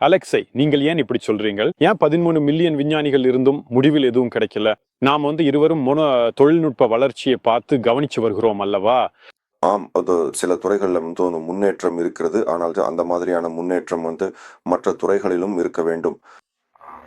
அலெக்சை நீங்கள் ஏன் இப்படி சொல்றீங்க ஏன் பதிமூணு மில்லியன் விஞ்ஞானிகள் இருந்தும் முடிவில் எதுவும் கிடைக்கல? நாம் வந்து இருவரும் மொன தொழில்நுட்ப வளர்ச்சியை பார்த்து கவனிச்சு வருகிறோம் அல்லவா? ஆம் அது சில துறைகளில் வந்து ஒரு முன்னேற்றம் இருக்கிறது. ஆனால் அந்த மாதிரியான முன்னேற்றம் வந்து மற்ற துறைகளிலும் இருக்க வேண்டும்.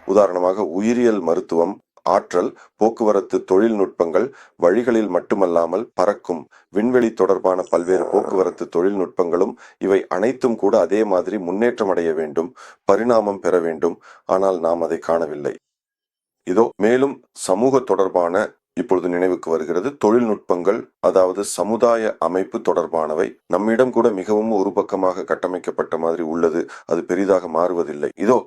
உதாரணமாக உயிரியல் மருத்துவம் ஆற்றல் போக்குவரத்து தொழில்நுட்பங்கள் வழிகளில் மட்டுமல்லாமல் பறக்கும் விண்வெளி தொடர்பான பல்வேறு போக்குவரத்து தொழில்நுட்பங்களும் இவை அனைத்தும் கூட அதே மாதிரி முன்னேற்றம் அடைய வேண்டும் பரிணாமம் பெற வேண்டும். ஆனால் நாம் அதை காணவில்லை. இதோ மேலும் சமூக தொடர்பான இப்பொழுது நினைவுக்கு வருகிறது. தொழில்நுட்பங்கள் அதாவது சமுதாய அமைப்பு தொடர்பானவை நம்மிடம் கூட மிகவும் ஒரு பக்கமாக கட்டமைக்கப்பட்ட மாதிரி உள்ளது. அது பெரிதாக மாறுவதில்லை. இதோ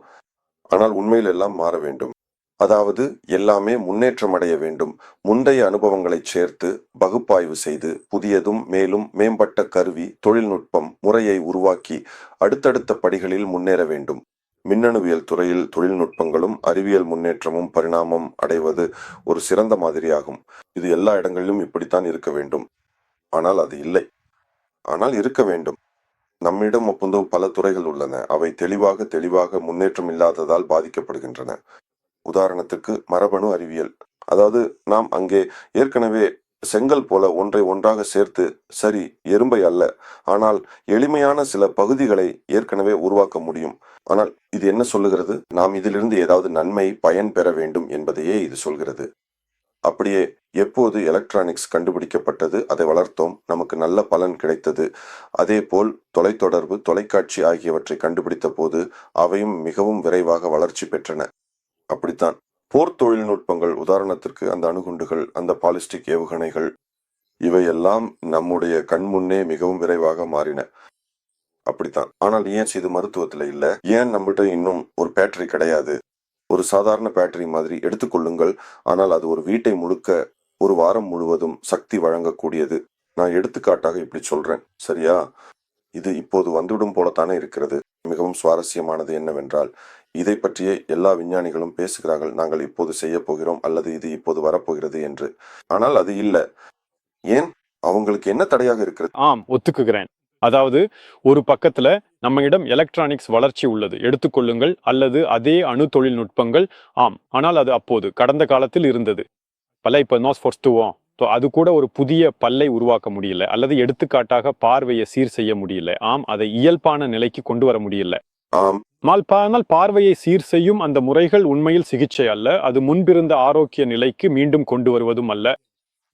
ஆனால் உண்மையில் எல்லாம் மாற வேண்டும். அதாவது எல்லாமே முன்னேற்றம் அடைய வேண்டும். முந்தைய அனுபவங்களை சேர்த்து பகுப்பாய்வு செய்து புதியதும் மேலும் மேம்பட்ட கருவி தொழில்நுட்பம் முறையை உருவாக்கி அடுத்தடுத்த படிகளில் முன்னேற வேண்டும். மின்னணுவியல் துறையில் தொழில்நுட்பங்களும் அறிவியல் முன்னேற்றமும் பரிணாமம் அடைவது ஒரு சிறந்த மாதிரியாகும். இது எல்லா இடங்களிலும் இப்படித்தான் இருக்க வேண்டும். ஆனால் அது இல்லை. ஆனால் இருக்க வேண்டும். நம்மிடம் ஒப்பந்தம் பல துறைகள் உள்ளன. அவை தெளிவாக தெளிவாக முன்னேற்றம் இல்லாததால் பாதிக்கப்படுகின்றன. உதாரணத்துக்கு மரபணு அறிவியல். அதாவது நாம் அங்கே ஏற்கனவே செங்கல் போல ஒன்றை ஒன்றாக சேர்த்து சரி எறும்பை அல்ல ஆனால் எளிமையான சில பகுதிகளை ஏற்கனவே உருவாக்க முடியும். ஆனால் இது என்ன சொல்லுகிறது? நாம் இதிலிருந்து ஏதாவது நன்மை பயன் பெற வேண்டும் என்பதையே இது சொல்கிறது. அப்படியே எப்போது எலக்ட்ரானிக்ஸ் கண்டுபிடிக்கப்பட்டது அதை வளர்த்தோம் நமக்கு நல்ல பலன் கிடைத்தது அதே போல் தொலைத்தொடர்பு தொலைக்காட்சி ஆகியவற்றை கண்டுபிடித்த போது அவையும் மிகவும் விரைவாக வளர்ச்சி பெற்றன. அப்படித்தான். போர் தொழில்நுட்பங்கள் உதாரணத்திற்கு அந்த அணுகுண்டுகள் அந்த பாலிஸ்டிக் ஏவுகணைகள் இவையெல்லாம் நம்முடைய கண்முன்னே மிகவும் விரைவாக மாறின. அப்படித்தான். ஆனால் ஏன் இது மருத்துவத்தில் இல்லை? ஏன் நம்மகிட்ட இன்னும் ஒரு பேட்டரி கிடையாது? ஒரு சாதாரண பேட்டரி மாதிரி எடுத்துக்கொள்ளுங்கள் ஆனால் அது ஒரு வீட்டை முழுக்க ஒரு வாரம் முழுவதும் சக்தி வழங்கக்கூடியது. நான் எடுத்துக்காட்டாக இப்படி சொல்றேன். சரியா? இது இப்போது வந்துவிடும் போலத்தானே இருக்கிறது. மிகவும் சுவாரஸ்யமானது என்னவென்றால் இதை பற்றியே எல்லா விஞ்ஞானிகளும் பேசுகிறார்கள். நாங்கள் இப்போது செய்ய போகிறோம் அல்லது இது இப்போது வரப்போகிறது என்று. ஆனால் அது இல்லை. ஏன்? அவங்களுக்கு என்ன தடையாக இருக்கிறது? ஆம் ஒத்துக்குகிறேன். அதாவது ஒரு பக்கத்துல நம்மிடம் எலக்ட்ரானிக்ஸ் வளர்ச்சி உள்ளது. எடுத்துக்கொள்ளுங்கள் அல்லது அதே அணு தொழில்நுட்பங்கள். ஆம் ஆனால் அது அப்போது கடந்த காலத்தில் இருந்தது. பல இப்போ நோஸ் பொறுத்துவோம் அது கூட ஒரு புதிய பல்லை உருவாக்க முடியல. அல்லது எடுத்துக்காட்டாக பார்வையை சீர் செய்ய முடியல. ஆம் அதை இயல்பான நிலைக்கு கொண்டு வர முடியல. ஆம். ஆனால் பார்வையை சீர் செய்யும் அந்த முறைகள் உண்மையில் சிகிச்சை அல்ல. அது முன்பிருந்த ஆரோக்கிய நிலைக்கு மீண்டும் கொண்டு வருவதும் அல்ல.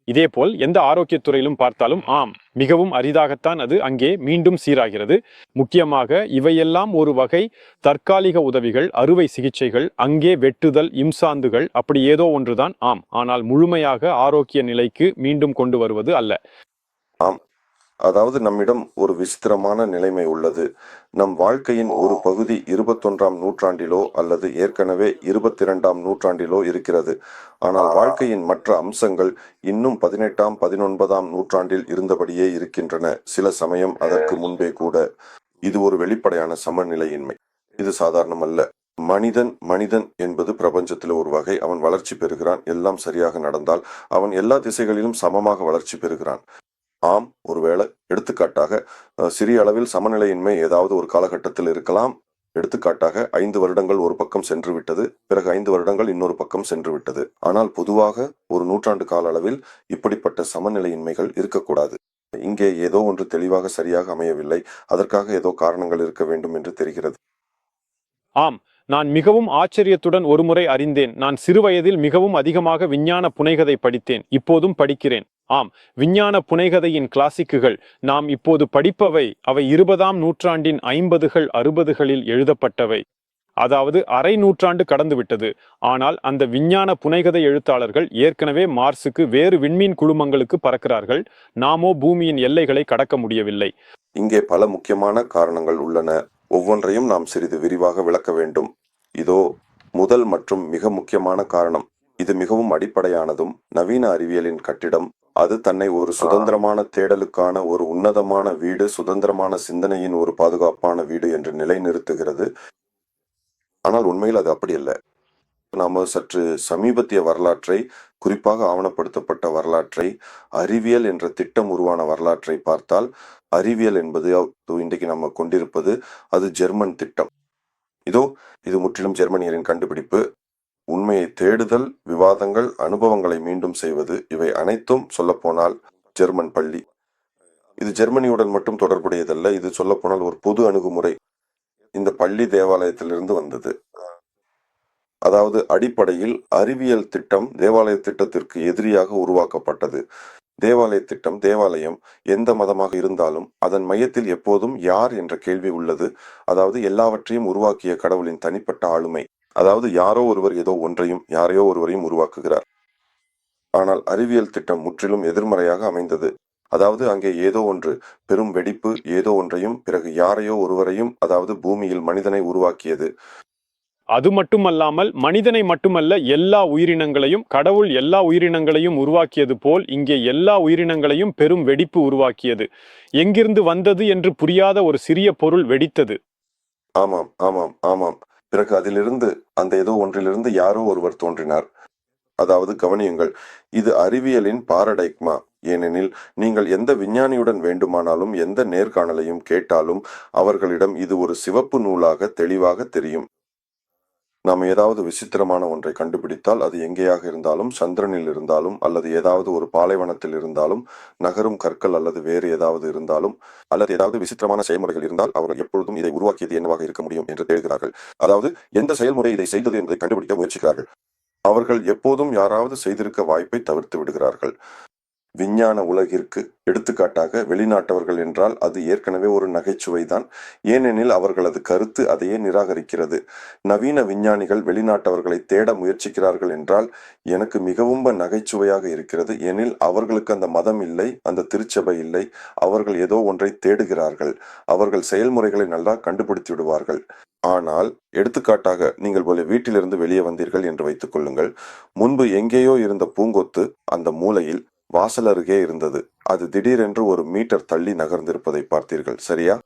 இதேபோல் எந்த ஆரோக்கியத் துறையிலும் பார்த்தாலும் ஆம் மிகவும் அரிதாகத்தான் அது அங்கே மீண்டும் சீராகிறது. முக்கியமாக இவையெல்லாம் ஒரு வகை தற்காலிக உதவிகள் அறுவை சிகிச்சைகள் அங்கே வெட்டுதல் இம்சாந்துகள் அப்படி ஏதோ ஒன்றுதான். ஆம் ஆனால் முழுமையாக ஆரோக்கிய நிலைக்கு மீண்டும் கொண்டு வருவது அல்ல. அதாவது நம்மிடம் ஒரு விசித்திரமான நிலைமை உள்ளது. நம் வாழ்க்கையின் ஒரு பகுதி இருபத்தொன்றாம் நூற்றாண்டிலோ அல்லது ஏற்கனவே இருபத்தி இரண்டாம் நூற்றாண்டிலோ இருக்கிறது. ஆனால் வாழ்க்கையின் மற்ற அம்சங்கள் இன்னும் பதினெட்டாம் பதினொன்பதாம் நூற்றாண்டில் இருந்தபடியே இருக்கின்றன. சில சமயம் அதற்கு முன்பே கூட. இது ஒரு வெளிப்படையான சமநிலையின்மை. இது சாதாரணமல்ல. மனிதன் மனிதன் என்பது பிரபஞ்சத்தில் ஒரு வகை. அவன் வளர்ச்சி பெறுகிறான். எல்லாம் சரியாக நடந்தால் அவன் எல்லா திசைகளிலும் சமமாக வளர்ச்சி பெறுகிறான். ஆம் ஒருவேளை எடுத்துக்காட்டாக சிறிய அளவில் சமநிலையின்மை ஏதாவது ஒரு காலகட்டத்தில் இருக்கலாம். எடுத்துக்காட்டாக ஐந்து வருடங்கள் ஒரு பக்கம் சென்று விட்டது பிறகு ஐந்து வருடங்கள் இன்னொரு பக்கம் சென்று விட்டது ஆனால் பொதுவாக ஒரு நூற்றாண்டு கால அளவில் இப்படிப்பட்ட சமநிலையின்மைகள் இருக்கக்கூடாது. இங்கே ஏதோ ஒன்று தெளிவாக சரியாக அமையவில்லை. அதற்காக ஏதோ காரணங்கள் இருக்க வேண்டும் என்று தெரிகிறது. ஆம் நான் மிகவும் ஆச்சரியத்துடன் ஒருமுறை அறிந்தேன். நான் சிறுவயதில் மிகவும் அதிகமாக விஞ்ஞான புனைகதை படித்தேன். இப்போதும் படிக்கிறேன். ஆம் விஞ்ஞான புனைகதையின் கிளாசிக்குகள் நாம் இப்போது படிப்பவை அவை இருபதாம் நூற்றாண்டின் ஐம்பதுகள் அறுபதுகளில் எழுதப்பட்டவை. அதாவது அரை நூற்றாண்டு கடந்துவிட்டது. ஆனால் அந்த விஞ்ஞான புனைகதை எழுத்தாளர்கள் ஏற்கனவே மார்ஸுக்கு வேறு விண்மீன் குழுமங்களுக்கு பறக்கிறார்கள். நாமோ பூமியின் எல்லைகளை கடக்க முடியவில்லை. இங்கே பல முக்கியமான காரணங்கள் உள்ளன. ஒவ்வொன்றையும் நாம் சிறிது விரிவாக விளக்க வேண்டும். இதோ முதல் மற்றும் மிக முக்கியமான காரணம். இது மிகவும் அடிப்படையானதும் நவீன அறிவியலின் கட்டிடம் அது தன்னை ஒரு சுதந்திரமான தேடலுக்கான ஒரு உன்னதமான வீடு சுதந்திரமான சிந்தனையின் ஒரு பாதுகாப்பான வீடு என்று நிலைநிறுத்துகிறது. ஆனால் உண்மையில் அது அப்படி அல்ல. நாம சற்று சமீபத்திய வரலாற்றை குறிப்பாக ஆவணப்படுத்தப்பட்ட வரலாற்றை அறிவியல் என்ற திட்டம் உருவான வரலாற்றை பார்த்தால் அறிவியல் என்பது இன்றைக்கு நம்ம கொண்டிருப்பது அது ஜெர்மன் திட்டம். இதோ இது முற்றிலும் ஜெர்மனியரின் கண்டுபிடிப்பு. உண்மையை தேடுதல் விவாதங்கள் அனுபவங்களை மீண்டும் செய்வது இவை அனைத்தும் சொல்லப்போனால் ஜெர்மன் பள்ளி. இது ஜெர்மனியுடன் மட்டும் தொடர்புடையதல்ல இது சொல்லப்போனால் ஒரு பொது அணுகுமுறை. இந்த பள்ளி தேவாலயத்திலிருந்து வந்தது. அதாவது அடிப்படையில் அறிவியல் திட்டம் தேவாலய திட்டத்திற்கு எதிரியாக உருவாக்கப்பட்டது. தேவாலய திட்டம் தேவாலயம் எந்த மதமாக இருந்தாலும் அதன் மையத்தில் எப்போதும் யார் என்ற கேள்வி உள்ளது. அதாவது எல்லாவற்றையும் உருவாக்கிய கடவுளின் தனிப்பட்ட ஆளுமை. அதாவது யாரோ ஒருவர் ஏதோ ஒன்றையும் யாரையோ ஒருவரையும் உருவாக்குகிறார். ஆனால் அறிவியல் திட்டம் முற்றிலும் எதிர்மறையாக அமைந்தது. அதாவது அங்கே ஏதோ ஒன்று பெரும் வெடிப்பு ஏதோ ஒன்றையும் பிறகு யாரையோ ஒருவரையும் அதாவது பூமியில் மனிதனை உருவாக்கியது. அது மட்டுமல்லாமல் மனிதனை மட்டுமல்ல எல்லா உயிரினங்களையும் கடவுள் எல்லா உயிரினங்களையும் உருவாக்கியது போல் இங்கே எல்லா உயிரினங்களையும் பெரும் வெடிப்பு உருவாக்கியது. எங்கிருந்து வந்தது என்று புரியாத ஒரு சிறிய பொருள் வெடித்தது. ஆமாம் ஆமாம் ஆமாம். பிறகு அதிலிருந்து அந்த ஏதோ ஒன்றிலிருந்து யாரோ ஒருவர் தோன்றினார். அதாவது கவனியுங்கள் இது அறிவியலின் பாரடைக்மா. ஏனெனில் நீங்கள் எந்த விஞ்ஞானியுடன் வேண்டுமானாலும் எந்த நேர்காணலையும் கேட்டாலும் அவர்களிடம் இது ஒரு சிவப்பு நூலாக தெளிவாக தெரியும். நாம் ஏதாவது விசித்திரமான ஒன்றை கண்டுபிடித்தால் அது எங்கேயாக இருந்தாலும் சந்திரனில் இருந்தாலும் அல்லது ஏதாவது ஒரு பாலைவனத்தில் இருந்தாலும் நகரும் கற்கள் அல்லது வேறு ஏதாவது இருந்தாலும் அல்லது ஏதாவது விசித்திரமான செயல்முறைகள் இருந்தால் அவர்கள் எப்பொழுதும் இதை உருவாக்கியது என்னவாக இருக்க முடியும் என்று தேடுகிறார்கள். அதாவது எந்த செயல்முறை இதை செய்தது என்பதை கண்டுபிடிக்க முயற்சிக்கிறார்கள். அவர்கள் எப்போதும் யாராவது செய்திருக்க வாய்ப்பை தவிர்த்து விடுகிறார்கள். விஞ்ஞான உலகிற்கு எடுத்துக்காட்டாக வெளிநாட்டவர்கள் என்றால் அது ஏற்கனவே ஒரு நகைச்சுவைதான். ஏனெனில் அவர்களது கருத்து அதையே நிராகரிக்கிறது. நவீன விஞ்ஞானிகள் வெளிநாட்டவர்களை தேட முயற்சிக்கிறார்கள் என்றால் எனக்கு மிகவும் நகைச்சுவையாக இருக்கிறது. எனில் அவர்களுக்கு அந்த மதம் இல்லை அந்த திருச்சபை இல்லை. அவர்கள் ஏதோ ஒன்றை தேடுகிறார்கள். அவர்கள் செயல்முறைகளை நல்லா கண்டுபிடித்து விடுவார்கள் ஆனால் எடுத்துக்காட்டாக நீங்கள் போல வீட்டிலிருந்து வெளியே வந்தீர்கள் என்று வைத்துக் கொள்ளுங்கள். முன்பு எங்கேயோ இருந்த பூங்கொத்து அந்த மூலையில் வாசல் அருகே இருந்தது. அது திடீரென்று ஒரு மீட்டர் தள்ளி நகர்ந்திருப்பதை பார்த்தீர்கள் சரியா?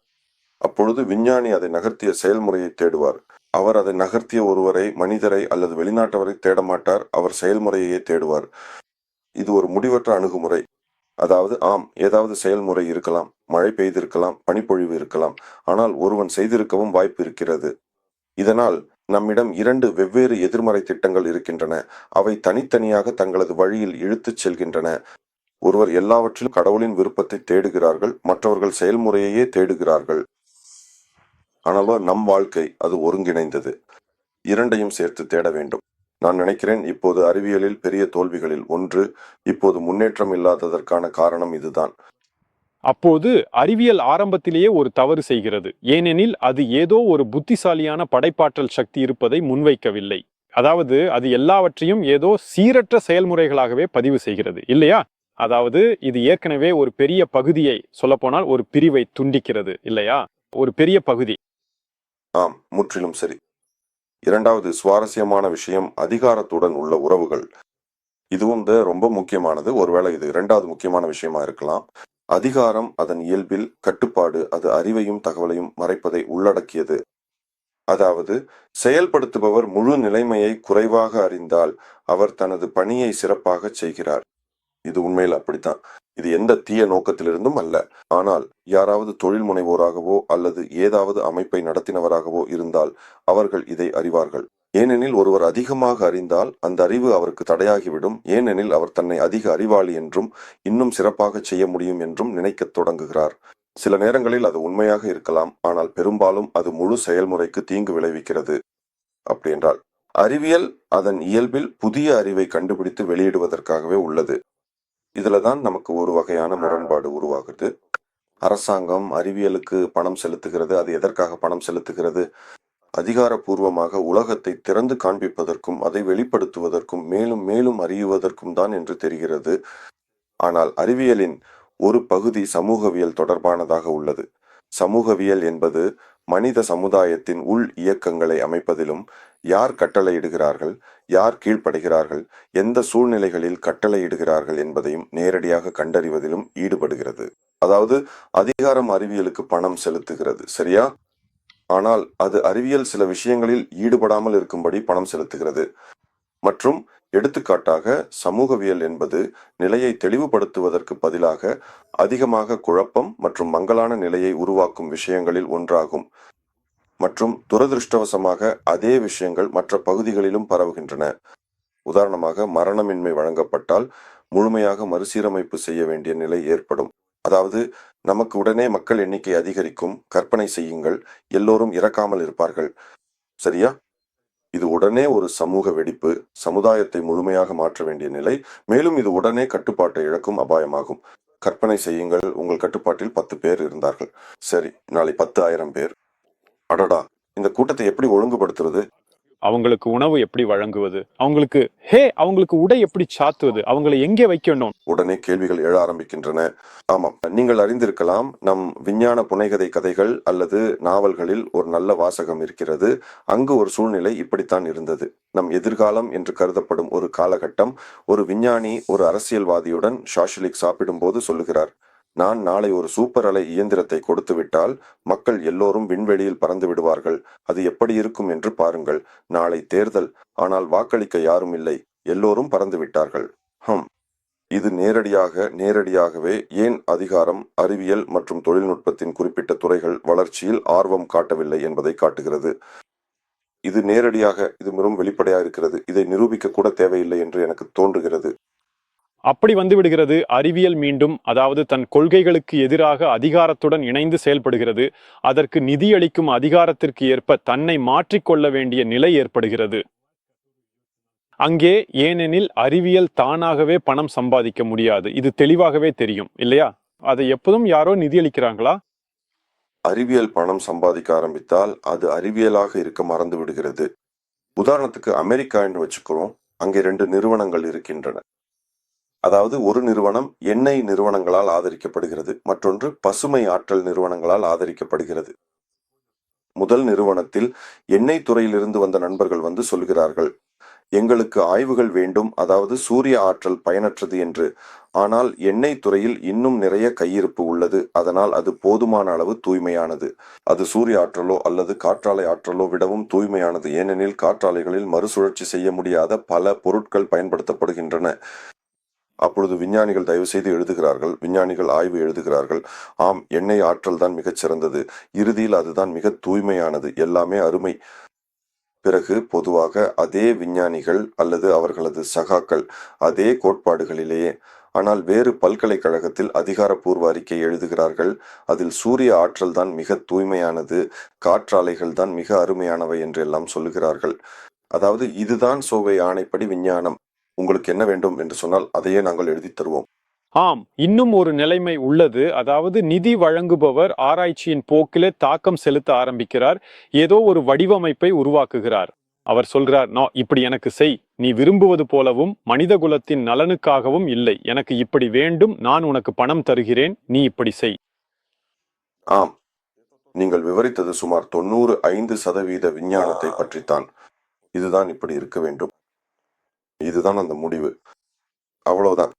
அப்பொழுது விஞ்ஞானி அதை நகர்த்திய செயல்முறையை தேடுவார். அவர் அதை நகர்த்திய ஒருவரை மனிதரை அல்லது வெளிநாட்டவரை தேட மாட்டார். அவர் செயல்முறையையே தேடுவார். இது ஒரு முடிவற்ற அணுகுமுறை. அதாவது ஆம் ஏதாவது செயல்முறை இருக்கலாம். மழை பெய்திருக்கலாம். பனிப்பொழிவு இருக்கலாம். ஆனால் ஒருவன் செய்திருக்கவும் வாய்ப்பு இருக்கிறது. இதனால் நம்மிடம் இரண்டு வெவ்வேறு எதிர்மறை திட்டங்கள் இருக்கின்றன. அவை தனித்தனியாக தங்களது வழியில் இழுத்துச் செல்கின்றன. ஒருவர் எல்லாவற்றிலும் கடவுளின் விருப்பத்தை தேடுகிறார்கள் மற்றவர்கள் செயல்முறையையே தேடுகிறார்கள். ஆனாலோ நம் வாழ்க்கை அது ஒருங்கிணைந்தது. இரண்டையும் சேர்த்து தேட வேண்டும். நான் நினைக்கிறேன் இப்போது அறிவியலில் பெரிய தோல்விகளில் ஒன்று இப்போது முன்னேற்றம் இல்லாததற்கான காரணம் இதுதான். அப்போது அறிவியல் ஆரம்பத்திலேயே ஒரு தவறு செய்கிறது. ஏனெனில் அது ஏதோ ஒரு புத்திசாலியான படைப்பாற்றல் சக்தி இருப்பதை முன்வைக்கவில்லை. அதாவது அது எல்லாவற்றையும் ஏதோ சீரற்ற செயல்முறைகளாகவே பதிவு செய்கிறது. இல்லையா? அதாவது இது ஏற்கனவே ஒரு பெரிய பகுதியை சொல்லப்போனால் ஒரு பிரிவை துண்டிக்கிறது. இல்லையா? ஒரு பெரிய பகுதி. ஆம் முற்றிலும் சரி. இரண்டாவது சுவாரஸ்யமான விஷயம் அதிகாரத்துடன் உள்ள உறவுகள். இதுவும் ரொம்ப முக்கியமானது. ஒருவேளை இது இரண்டாவது முக்கியமான விஷயமா இருக்கலாம். அதிகாரம் அதன் இயல்பில் கட்டுப்பாடு அது அறிவையும் தகவலையும் மறைப்பதை உள்ளடக்கியது. அதாவது செயல்படுத்துபவர் முழு நிலைமையை குறைவாக அறிந்தால் அவர் தனது பணியை சிறப்பாக செய்கிறார். இது உண்மையில் அப்படித்தான். இது எந்த தீய நோக்கத்திலிருந்தும் அல்ல. ஆனால் யாராவது தொழில் முனைவோராகவோ அல்லது ஏதாவது அமைப்பை நடத்தினவராகவோ இருந்தால் அவர்கள் இதை அறிவார்கள். ஏனெனில் ஒருவர் அதிகமாக அறிந்தால் அந்த அறிவு அவருக்கு தடையாகிவிடும். ஏனெனில் அவர் தன்னை அதிக அறிவாளி என்றும் இன்னும் சிறப்பாக செய்ய முடியும் என்றும் நினைக்கத் தொடங்குகிறார். சில நேரங்களில் அது உண்மையாக இருக்கலாம் ஆனால் பெரும்பாலும் அது முழு செயல்முறைக்கு தீங்கு விளைவிக்கிறது. அப்படி என்றால் அறிவியல் அதன் இயல்பில் புதிய அறிவை கண்டுபிடித்து வெளியிடுவதற்காகவே உள்ளது. இதுல தான் நமக்கு ஒரு வகையான முரண்பாடு உருவாகுது. அரசாங்கம் அறிவியலுக்கு பணம் செலுத்துகிறது. அது எதற்காக பணம் செலுத்துகிறது? அதிகாரப்பூர்வமாக உலகத்தை திறந்து காண்பிப்பதற்கும் அதை வெளிப்படுத்துவதற்கும் மேலும் மேலும் அறியுவதற்கும் தான் என்று தெரிகிறது. ஆனால் அறிவியலின் ஒரு பகுதி சமூகவியல் தொடர்பானதாக உள்ளது. சமூகவியல் என்பது மனித சமுதாயத்தின் உள் இயக்கங்களை அமைப்பதிலும் யார் கட்டளையிடுகிறார்கள் யார் கீழ்ப்படுகிறார்கள் எந்த சூழ்நிலைகளில் கட்டளையிடுகிறார்கள் என்பதையும் நேரடியாக கண்டறிவதிலும் ஈடுபடுகிறது. அதாவது அதிகாரம் அறிவியலுக்கு பணம் செலுத்துகிறது சரியா? ஆனால் அது அறிவியல் சில விஷயங்களில் ஈடுபடாமல் இருக்கும்படி பணம் செலுத்துகிறது. மற்றும் எடுத்துக்காட்டாக சமூகவியல் என்பது நிலையை தெளிவுபடுத்துவதற்கு பதிலாக அதிகமாக குழப்பம் மற்றும் மங்கலான நிலையை உருவாக்கும் விஷயங்களில் ஒன்றாகும். மற்றும் துரதிருஷ்டவசமாக அதே விஷயங்கள் மற்ற பகுதிகளிலும் பரவுகின்றன. உதாரணமாக மரணமின்மை வழங்கப்பட்டால் முழுமையாக மறுசீரமைப்பு செய்ய வேண்டிய நிலை ஏற்படும். அதாவது நமக்கு உடனே மக்கள் எண்ணிக்கை அதிகரிக்கும். கற்பனை செய்யுங்கள். எல்லோரும் இறக்காமல் இருப்பார்கள். சரியா? இது உடனே ஒரு சமூக வெடிப்பு. சமுதாயத்தை முழுமையாக மாற்ற வேண்டிய நிலை. மேலும் இது உடனே கட்டுப்பாட்டை இழக்கும் அபாயமாகும். கற்பனை செய்யுங்கள். உங்கள் கட்டுப்பாட்டில் பத்து பேர் இருந்தார்கள். சரி நாளை பத்து ஆயிரம் பேர். அடடா! இந்த கூட்டத்தை எப்படி ஒழுங்குபடுத்துறது? அவங்களுக்கு உணவு எப்படி வழங்குவது? அவங்களுக்கு ஹே அவங்களுக்கு உடை எப்படி சாத்துவது? அவங்களை எங்கே வைக்கணும்? உடனே கேள்விகள் எழ ஆரம்பிக்கின்றன. ஆமாம் நீங்கள் அறிந்திருக்கலாம் நம் விஞ்ஞான புனைகதை கதைகள் அல்லது நாவல்களில் ஒரு நல்ல வாசகம் இருக்கிறது. அங்கு ஒரு சூழ்நிலை இப்படித்தான் இருந்தது. நம் எதிர்காலம் என்று கருதப்படும் ஒரு காலகட்டம் ஒரு விஞ்ஞானி ஒரு அரசியல்வாதியுடன் ஷாஷிலிக் சாப்பிடும்போது சொல்லுகிறார். நான் நாளை ஒரு சூப்பர் அலை இயந்திரத்தை கொடுத்துவிட்டால் மக்கள் எல்லோரும் விண்வெளியில் பறந்து விடுவார்கள். அது எப்படி இருக்கும் என்று பாருங்கள். நாளை தேர்தல். ஆனால் வாக்களிக்க யாரும் இல்லை. எல்லோரும் பறந்து விட்டார்கள். ஹம். இது நேரடியாக நேரடியாகவே ஏன் அதிகாரம் அறிவியல் மற்றும் தொழில்நுட்பத்தின் குறிப்பிட்ட துறைகள் வளர்ச்சியில் ஆர்வம் காட்டவில்லை என்பதை காட்டுகிறது. இது நேரடியாக இது மிகவும் வெளிப்படையாக இருக்கிறது. இதை நிரூபிக்க கூட தேவையில்லை என்று எனக்கு தோன்றுகிறது. அப்படி வந்து விடுகிறது அறிவியல் மீண்டும் அதாவது தன் கொள்கைகளுக்கு எதிராக அதிகாரத்துடன் இணைந்து செயல்படுகிறது அதற்கு நிதியளிக்கும் அதிகாரத்திற்கு ஏற்ப தன்னை மாற்றிக்கொள்ள வேண்டிய நிலை ஏற்படுகிறது. அங்கே ஏனெனில் அறிவியல் தானாகவே பணம் சம்பாதிக்க முடியாது. இது தெளிவாகவே தெரியும் இல்லையா? அதை எப்போதும் யாரோ நிதியளிக்கிறாங்களா? அறிவியல் பணம் சம்பாதிக்க ஆரம்பித்தால் அது அறிவியலாக இருக்க மறந்து விடுகிறது உதாரணத்துக்கு அமெரிக்கா என்று வச்சுக்கிறோம் அங்கே ரெண்டு நிறுவனங்கள் இருக்கின்றன. அதாவது ஒரு நிறுவனம் எண்ணெய் நிறுவனங்களால் ஆதரிக்கப்படுகிறது மற்றொன்று பசுமை ஆற்றல் நிறுவனங்களால் ஆதரிக்கப்படுகிறது. முதல் நிறுவனத்தில் எண்ணெய் துறையிலிருந்து வந்த நண்பர்கள் வந்து சொல்கிறார்கள் எங்களுக்கு ஆய்வுகள் வேண்டும் அதாவது சூரிய ஆற்றல் பயனற்றது என்று. ஆனால் எண்ணெய் துறையில் இன்னும் நிறைய கையிருப்பு உள்ளது அதனால் அது போதுமான அளவு தூய்மையானது. அது சூரிய ஆற்றலோ அல்லது காற்றாலை ஆற்றலோ விடவும் தூய்மையானது ஏனெனில் காற்றாலைகளில் மறுசுழற்சி செய்ய முடியாத பல பொருட்கள் பயன்படுத்தப்படுகின்றன. அப்பொழுது விஞ்ஞானிகள் தயவு செய்து எழுதுகிறார்கள். விஞ்ஞானிகள் ஆய்வு எழுதுகிறார்கள். ஆம் எண்ணெய் ஆற்றல் தான் மிகச் சிறந்தது. இறுதியில் அதுதான் மிக தூய்மையானது. எல்லாமே அருமை. பிறகு பொதுவாக அதே விஞ்ஞானிகள் அல்லது அவர்களது சகாக்கள் அதே கோட்பாடுகளிலேயே ஆனால் வேறு பல்கலைக்கழகத்தில் அதிகாரப்பூர்வ அறிக்கை எழுதுகிறார்கள். அதில் சூரிய ஆற்றல் தான் மிக தூய்மையானது காற்றாலைகள் தான் மிக அருமையானவை என்று எல்லாம் சொல்லுகிறார்கள். அதாவது இதுதான் சோவை ஆணைப்படி விஞ்ஞானம். உங்களுக்கு என்ன வேண்டும் என்று சொன்னால் அதையே நாங்கள் எழுதித் தருவோம். ஆம் இன்னும் ஒரு நிலைமை உள்ளது. அதாவது நிதி வழங்குபவர் ஆராய்ச்சியின் போக்கிலே தாக்கம் செலுத்த ஆரம்பிக்கிறார். ஏதோ ஒரு வடிவமைப்பை உருவாக்குகிறார். அவர் சொல்கிறார் நோ இப்படி எனக்கு செய். நீ விரும்புவது போலவும் மனித குலத்தின் நலனுக்காகவும் இல்லை. எனக்கு இப்படி வேண்டும். நான் உனக்கு பணம் தருகிறேன். நீ இப்படி செய். ஆம். நீங்கள் விவரித்தது சுமார் தொண்ணூறு ஐந்து சதவீத விஞ்ஞானத்தை பற்றித்தான். இதுதான் இப்படி இருக்க வேண்டும். இதுதான் அந்த முடிவு. அவ்வளவுதான்.